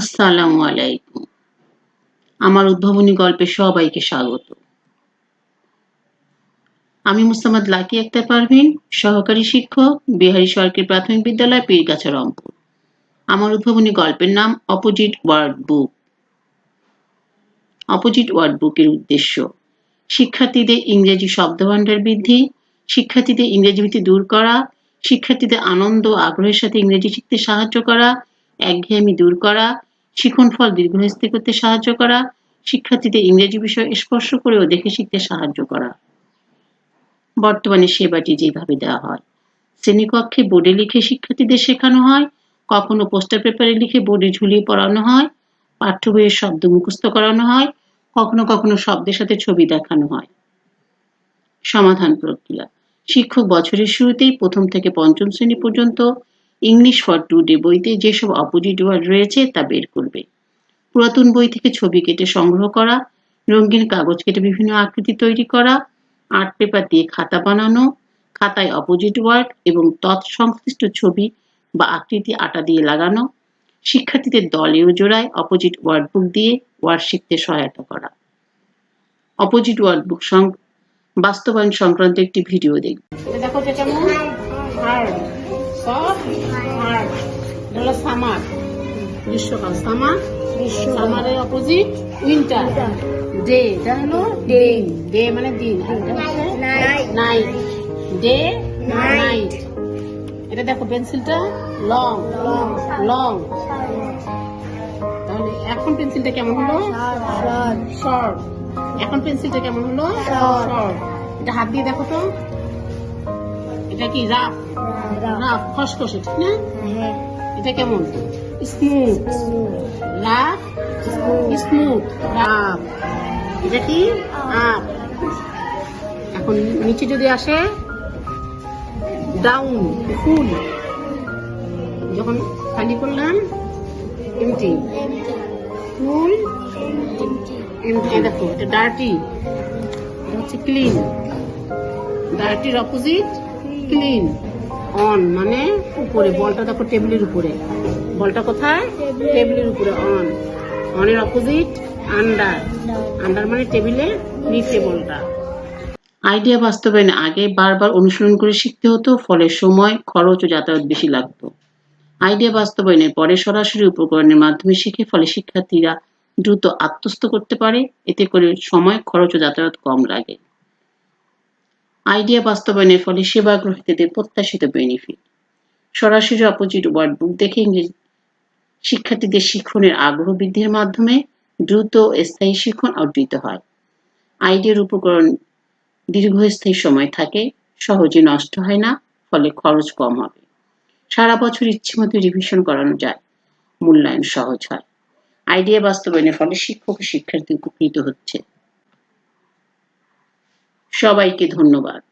আসসালামু আলাইকুম। আমার উদ্ভাবনী গল্পে সবাইকে স্বাগত। আমি মুস্তামাদ লাকি আক্তার পারভিন, সহকারী শিক্ষক, বিহারী সরকারি প্রাথমিক বিদ্যালয়, পীরগাছা, রংপুর। আমার উদ্ভাবনী গল্পের নাম opposite word book. Opposite word বুকের উদ্দেশ্য, শিক্ষার্থীদের ইংরেজি শব্দভাণ্ডার বৃদ্ধি, শিক্ষার্থীদের ইংরেজি ভীতি দূর করা, শিক্ষার্থীদের আনন্দ আগ্রহের সাথে ইংরেজি শিখতে সাহায্য করা, একঘেয়েমি দূর করা শিখন ফল দীর্ঘস্থায়ী করতে সাহায্য করা, শিক্ষার্থীদের ইংরেজি বিষয় স্পর্শ করে ও দেখে শিখতে সাহায্য করা। বর্তমানে সেবাটি যেভাবে দেওয়া হয়, শ্রেণীকক্ষে বোর্ডে লিখে শিক্ষার্থীদের শেখানো হয়, কখনো পোস্টার পেপারে লিখে বোর্ডে ঝুলিয়ে পড়ানো হয়, পাঠ্য বইয়ের শব্দ মুখস্থ করানো হয়, কখনো কখনো শব্দের সাথে ছবি দেখানো হয়। সমাধান প্রক্রিয়া, শিক্ষক বছরের শুরুতেই প্রথম থেকে পঞ্চম শ্রেণি পর্যন্ত ইংলিশ ফর টুডে বইতে যেসব অপোজিট ওয়ার্ড রয়েছে তা বের করবে। পুরাতন বই থেকে ছবি কেটে সংগ্রহ করা রঙিন কাগজ কেটে বিভিন্ন আকৃতি তৈরি করা আর্ট পেপার দিয়ে খাতা বানানো খাতায় অপোজিট ওয়ার্ড এবং তৎসংশ্লিষ্ট ছবি বা আকৃতি আটা দিয়ে লাগানো শিক্ষার্থীদের দলেও জোড়ায় অপোজিট ওয়ার্ড বুক দিয়ে ওয়ার্ড শিখতে সহায়তা করা। অপোজিট ওয়ার্ড বুক বাস্তবায়ন সংক্রান্ত একটি ভিডিও দেখব। দেখো সফট হলো সামার। গ্রীষ্মকাল। সামার? সামারের অপোজিট উইন্টার ডে এটা হলো ডে। ডে মানে দিন। নাইট ডে নাইট এটা দেখো পেন্সিলটা। লং লং তাহলে এখন পেন্সিলটা কেমন হলো? শর্ট এখন পেন্সিলটা কেমন হলো? শর্ট এটা হাত দিয়ে দেখো তো। এটা কি রাফ? রাফ। খসখসে ঠিক না? এটা কেমন? স্মুথ। রাফ? স্মুথ। রাফ। এটা কি? আপ এখন নিচে যদি আসে ডাউন ফুল যখন খালি করলাম এমটি ফুল এমটি দেখো এটা ডার্টি হচ্ছে ক্লিন ডার্টির অপোজিট ক্লিন অন মানে উপরে বলটা দেখো টেবিলের উপরে। বলটা কোথায়? টেবিলের উপরে অন অনের অপোজিট আন্ডার আন্ডার মানে টেবিলের নিচে বলটা। আইডিয়া বাস্তবায়নে আগে বারবার অনুসরণ করে শিখতে হতো ফলে সময় খরচ ও যাতায়াত বেশি লাগতো। আইডিয়া বাস্তবায়নের পরে সরাসরি উপকরণের মাধ্যমে শিখে ফলে শিক্ষার্থীরা দ্রুত আত্মস্থ করতে পারে। এতে করে সময় খরচ ও যাতায়াত কম লাগে। আইডিয়া বাস্তবায়নের ফলে সেবাগ্রহীদের প্রত্যাশিত বেনিফিট সরাসরি অপোজিট ওয়ার্ড বুক দেখে ইংরেজি শিক্ষার্থীদের শিক্ষণের আগ্রহ বৃদ্ধির মাধ্যমে দ্রুত স্থায়ী শিক্ষণ অর্জিত হয়। আইডিয়ার উপকরণ দীর্ঘস্থায়ী সময় থাকে, সহজে নষ্ট হয় না, ফলে খরচ কম হবে। সারা বছর ইচ্ছেমতো রিভিশন করানো যায়, মূল্যায়ন সহজ হয়। আইডিয়া বাস্তবায়নের ফলে শিক্ষক ও শিক্ষার্থী উপকৃত হচ্ছে। সবাইকে ধন্যবাদ।